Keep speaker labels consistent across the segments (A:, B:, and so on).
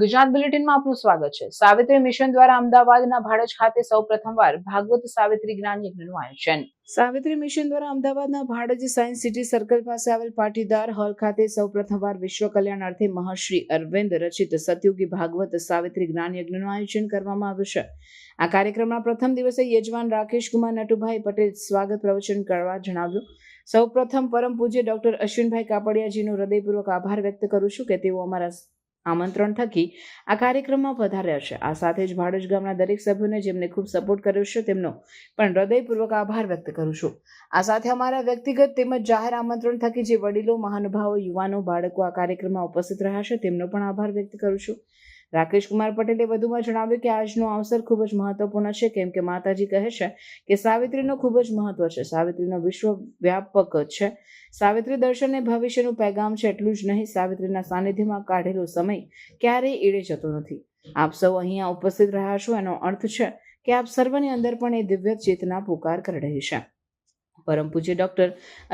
A: ગુજરાત બુલેટિનમાં આપનું સ્વાગત છે. સાવિત્રી મિશન દ્વારા અમદાવાદના ભાડજ ખાતે સૌ પ્રથમવાર ભાગવત સાવિત્રી જ્ઞાન યજ્ઞનું આયોજન. સાવિત્રી મિશન દ્વારા અમદાવાદના ભાડજ સાયન્સ સિટી સર્કલ પાસે આવેલ પાટીદાર હોલ ખાતે સૌ પ્રથમવાર વિશ્વ કલ્યાણાર્થે મહર્ષિ અરવિંદ રચિત સતયુગી ભાગવત સાવિત્રી જ્ઞાન યજ્ઞનું આયોજન કરવામાં આવ્યું છે. આ કાર્યક્રમના પ્રથમ દિવસે યજમાન રાકેશ કુમાર નટુભાઈ પટેલ સ્વાગત પ્રવચન કરવા જણાવ્યું. સૌ પ્રથમ પરમ પૂજ્ય ડોક્ટર અશ્વિનભાઈ કાપડિયાજીનો હૃદયપૂર્વક આભાર વ્યક્ત કરું છું કે તેઓ અમારા આમંત્રણ થકી આ કાર્યક્રમમાં વધારે છે આ સાથે જ ભાડજ ગામના દરેક સભ્યોને જેમને ખૂબ સપોર્ટ કર્યો છે, તેમનો પણ હૃદયપૂર્વક આભાર વ્યક્ત કરું છું. આ સાથે અમારા વ્યક્તિગત તેમજ જાહેર આમંત્રણ થકી જે વડીલો, મહાનુભાવો, યુવાનો, બાળકો આ કાર્યક્રમમાં ઉપસ્થિત રહ્યા છે, તેમનો પણ આભાર વ્યક્ત કરું છું. રાકેશ કુમાર પટેલે વધુમાં જણાવ્યું કે આજનો અવસર ખૂબ જ મહત્વપૂર્ણ છે. કેમ કે માતાજી કહે છે કે સાવિત્રીનો ખૂબ જ મહત્વ છે. સાવિત્રીનો વિશ્વ વ્યાપક છે. સાવિત્રી દર્શન એ ભવિષ્યનું પેગામ છે એટલું જ નહીં, સાવિત્રીના સાનિધ્યમાં કાઢેલો સમય ક્યારેય એળે જતો નથી. આપ સૌ અહીંયા ઉપસ્થિત રહ્યા છો, એનો અર્થ છે કે આપ સર્વની અંદર પણ એ દિવ્ય ચેતના પુકાર કરી રહી છે. પરમ પૂજ્ય ડૉક્ટર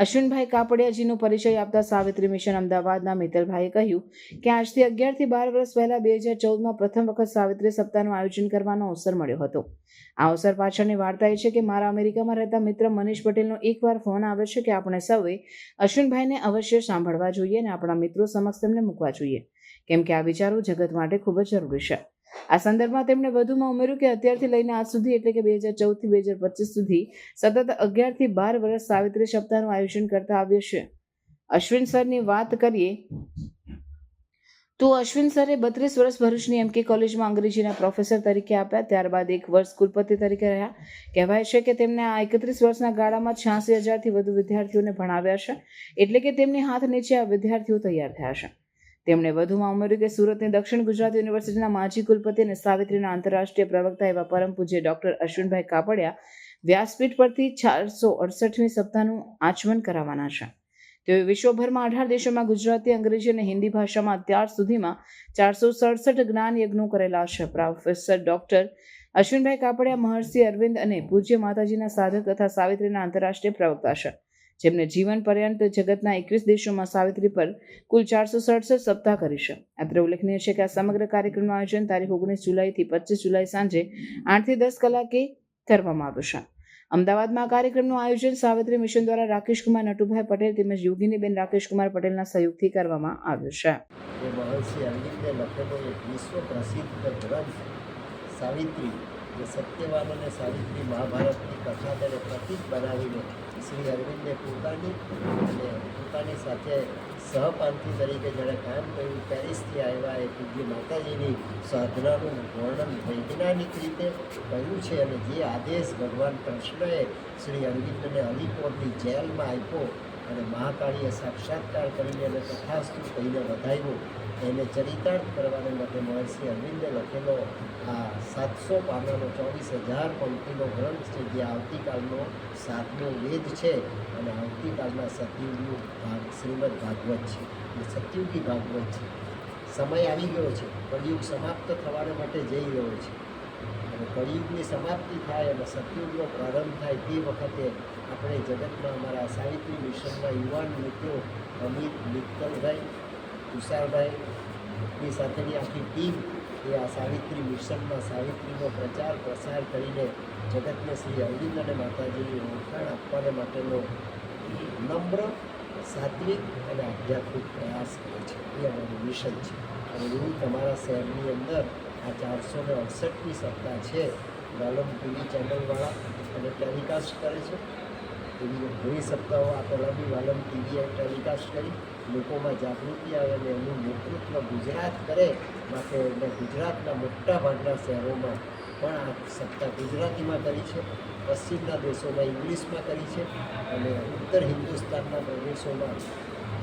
A: અશ્વિનભાઈ કાપડિયાજીનો પરિચય આપતા સાવિત્રી મિશન અમદાવાદના મિત્તલભાઈએ કહ્યું કે આજથી અગિયારથી બાર વર્ષ પહેલાં બે હજાર ચૌદમાં પ્રથમ વખત સાવિત્રી સપ્તાહનું આયોજન કરવાનો અવસર મળ્યો હતો. આ અવસર પાછળની વાર્તા એ છે કે મારા અમેરિકામાં રહેતા મિત્ર મનીષ પટેલનો એકવાર ફોન આવે છે કે આપણે સૌએ અશ્વિનભાઈને અવશ્ય સાંભળવા જોઈએ અને આપણા મિત્રો સમક્ષ તેમને મૂકવા જોઈએ. કેમ કે આ વિચારો જગત માટે ખૂબ જ જરૂરી છે. આ સંદર્ભમાં તેમણે વધુમાં ઉમેર્યું કે અત્યારથી લઈને આજ સુધી એટલે કે બે હજાર ચૌદથી બે હજાર પચીસ સુધી સતત અગિયારથી બાર વર્ષ સાવિત્રી સપ્તાહનું આયોજન કરતા આવ્યું છે. અશ્વિન સરની વાત કરીએ તો અશ્વિન સરે બત્રીસ વર્ષ ભરૂચની એમકે કોલેજમાં અંગ્રેજીના પ્રોફેસર તરીકે આપ્યા, ત્યારબાદ એક વર્ષ કુલપતિ તરીકે રહ્યા. કહેવાય છે કે તેમને આ એકત્રીસ વર્ષના ગાળામાં છ્યાસી હજારથી વધુ વિદ્યાર્થીઓને ભણાવ્યા છે, એટલે કે તેમની હાથ નીચે આ વિદ્યાર્થીઓ તૈયાર થયા છે. તેમણે વધુમાં ઉમેર્યું કે સુરતની દક્ષિણ ગુજરાત યુનિવર્સિટીના માજી કુલપતિ અને સાવિત્રીના આંતરરાષ્ટ્રીય પ્રવક્તા એવા પરમ પૂજ્ય ડોક્ટર અશ્વિનભાઈ કાપડિયા વ્યાસપીઠ પરથી ચારસો અડસઠમી સપ્તાહનું આચમન કરાવવાના છે. તેઓએ વિશ્વભરમાં અઢાર દેશોમાં ગુજરાતી, અંગ્રેજી અને હિન્દી ભાષામાં અત્યાર સુધીમાં ચારસો સડસઠ જ્ઞાન યજ્ઞો કરેલા છે. પ્રોફેસર ડોક્ટર અશ્વિનભાઈ કાપડિયા, મહર્ષિ અરવિંદ અને પૂજ્ય માતાજીના સાધક તથા સાવિત્રીના આંતરરાષ્ટ્રીય પ્રવક્તા છે. જેમને જીવન પર્યંત જગતના એકવીસ દેશોમાં સાવિત્રી પર કુલ ચારસો સડસઠ સપ્તાહ કરી છે. અત્રે ઉલ્લેખનીય છે કે આ સમગ્ર કાર્યક્રમનું આયોજન તારીખ ઓગણીસ જુલાઈથી પચીસ જુલાઈ સાંજે આઠથી દસ કલાકે કરવામાં આવ્યું છે. અમદાવાદમાં કાર્યક્રમનું આયોજન સાવિત્રી મિશન દ્વારા રાકેશ કુમાર નટુભાઈ પટેલ તેમજ યોગીનીબેન બેન કુમાર પટેલના સહયોગથી કરવામાં આવ્યું છે.
B: સાવિત્રી જે સત્યવાન અને સાવિત્રી મહાભારતની કથા તેને પ્રતિક બનાવીને શ્રી અરવિંદે પોતાની અને પોતાની સાથે સહપાંથી તરીકે જેણે કામ કર્યું, પેરિસથી આવ્યા એ પૂજ્ય માતાજીની સાધનાનું વર્ણન વૈજ્ઞાનિક રીતે કર્યું છે અને જે આદેશ ભગવાન કૃષ્ણએ શ્રી અરવિંદને અલીપોરની જેલમાં આપ્યો અને મહાકાળીએ સાક્ષાત્કાર કરીને એને તથાસ્તુ કહીને વધાવ્યો. એને ચરિતાર્થ કરવાને માટે મહર્ષિ અરવિંદે લખેલો આ સાતસો પાનાનો ચોવીસ હજાર પંક્તિનો ગ્રંથ છે, જે આવતીકાલનો સાતમો વેદ છે અને આવતીકાલના સતયુગનું ભાગ, શ્રીમદ ભાગવત છે. એ સતયુગી ભાગવત છે. સમય આવી ગયો છે. કળિયુગ સમાપ્ત થવાને માટે જઈ રહ્યો છે. અને કળિયુગની સમાપ્તિ થાય અને સત્યુગનો પ્રારંભ થાય તે વખતે આપણે જગતમાં અમારા સાવિત્રી મિશનના યુવાન મિત્રો અમિત મિત્તલભાઈ તુષારભાઈની સાથેની આખી ટીમ એ આ સાવિત્રી મિશનમાં સાવિત્રીનો પ્રચાર પ્રસાર કરીને જગતને શ્રી અરવિંદ અને માતાજીની ઓળખાણ આપવાને માટેનો નમ્ર, સાત્વિક અને આધ્યાત્મિક પ્રયાસ કરે છે. એ અમારું મિશન છે. અને હું તમારા શહેરની અંદર આ ચારસો ને અડસઠમી સપ્તાહ છે. લાલમ ટીવી ચેનલવાળા અને ટેલિકાસ્ટ કરે છે. એવી ઘણી સપ્તાહો આ પહેલાં બી વાલમ ટીવીએ ટેલિકાસ્ટ કરી. લોકોમાં જાગૃતિ આવે અને એનું નેતૃત્વ ગુજરાત કરે, માટે એમને ગુજરાતના મોટા ભાગના શહેરોમાં પણ આ સત્તા ગુજરાતીમાં કરી છે. પશ્ચિમના દેશોમાં ઇંગ્લિશમાં કરી છે અને ઉત્તર હિન્દુસ્તાનના પ્રદેશોમાં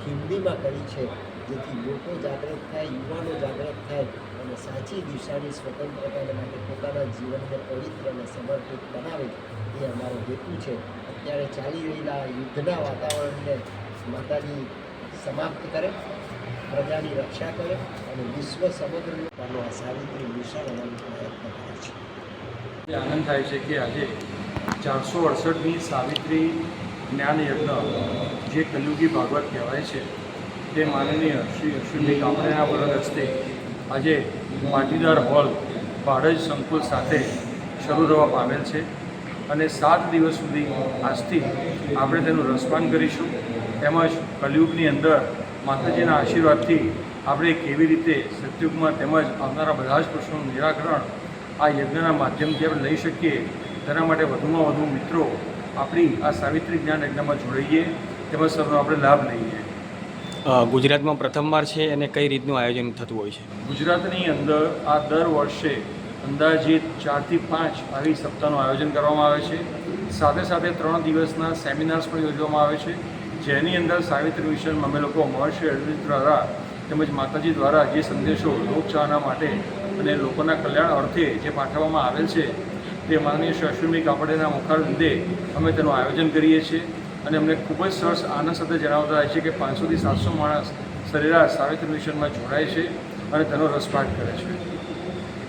B: હિન્દીમાં કરી છે. જેથી લોકો જાગૃત થાય, યુવાનો જાગૃત થાય. સાચી દિશાની સ્વતંત્રતા માટે પોતાના જીવનને પવિત્ર અને સમર્પિત બનાવે એ અમારો હેતુ છે. અત્યારે ચાલી રહેલા યુદ્ધના વાતાવરણને માતાજી સમાપ્ત કરે, પ્રજાની રક્ષા કરે અને વિશ્વ સમગ્ર પોતાનો આ સાવિત્રી મિશન અમારો પ્રયત્ન કરે છે.
C: આનંદ થાય છે કે આજે ચારસો અડસઠની સાવિત્રી જ્ઞાન યજ્ઞ, જે કલયુગી ભાગવત કહેવાય છે, તે માનનીય શ્રી અશ્વિનભાઈ કાપડિયાના વરદ હસ્તે આજે પાટીદાર હોલ ભાડજ સંકુલ સાથે શરૂ થવા પામેલ છે અને સાત દિવસ સુધી આજથી આપણે તેનું રસપાન કરીશું. તેમજ કલયુગની અંદર માતાજીના આશીર્વાદથી આપણે કેવી રીતે સત્યુગમાં તેમજ આવનારા બધા જ પ્રશ્નોનું નિરાકરણ આ યજ્ઞના માધ્યમથી આપણે લઈ શકીએ, તેના માટે વધુમાં વધુ મિત્રો આપણી આ સાવિત્રી જ્ઞાન યજ્ઞમાં જોડાઈએ. તેમજ સૌનો આપણે લાભ લઈએ.
D: ગુજરાતમાં પ્રથમવાર છે અને કઈ રીતનું આયોજન થતું હોય છે?
C: ગુજરાતની અંદર આ દર વર્ષે અંદાજિત ચારથી પાંચ આવી સપ્તાહનું આયોજન કરવામાં આવે છે. સાથે સાથે ત્રણ દિવસના સેમિનાર્સ પણ યોજવામાં આવે છે. જેની અંદર સાવિત્રી મિશન અમે લોકો મહર્ષિ અરવિંદ દ્વારા તેમજ માતાજી દ્વારા જે સંદેશો લોકચાહના માટે અને લોકોના કલ્યાણ અર્થે જે પાઠવવામાં આવેલ છે તે માનનીય શ્રી અશ્વિની કાપડેના મુખારવિંદે અમે તેનું આયોજન કરીએ છીએ. અને અમને ખૂબ જ સરસ આનંદ સાથે જણાવતા હોય છે કે પાંચસોથી સાતસો માણસ સરેરાશ સાવિત્રી મિશનમાં જોડાય છે અને તેનો રસપાટ કરે છે.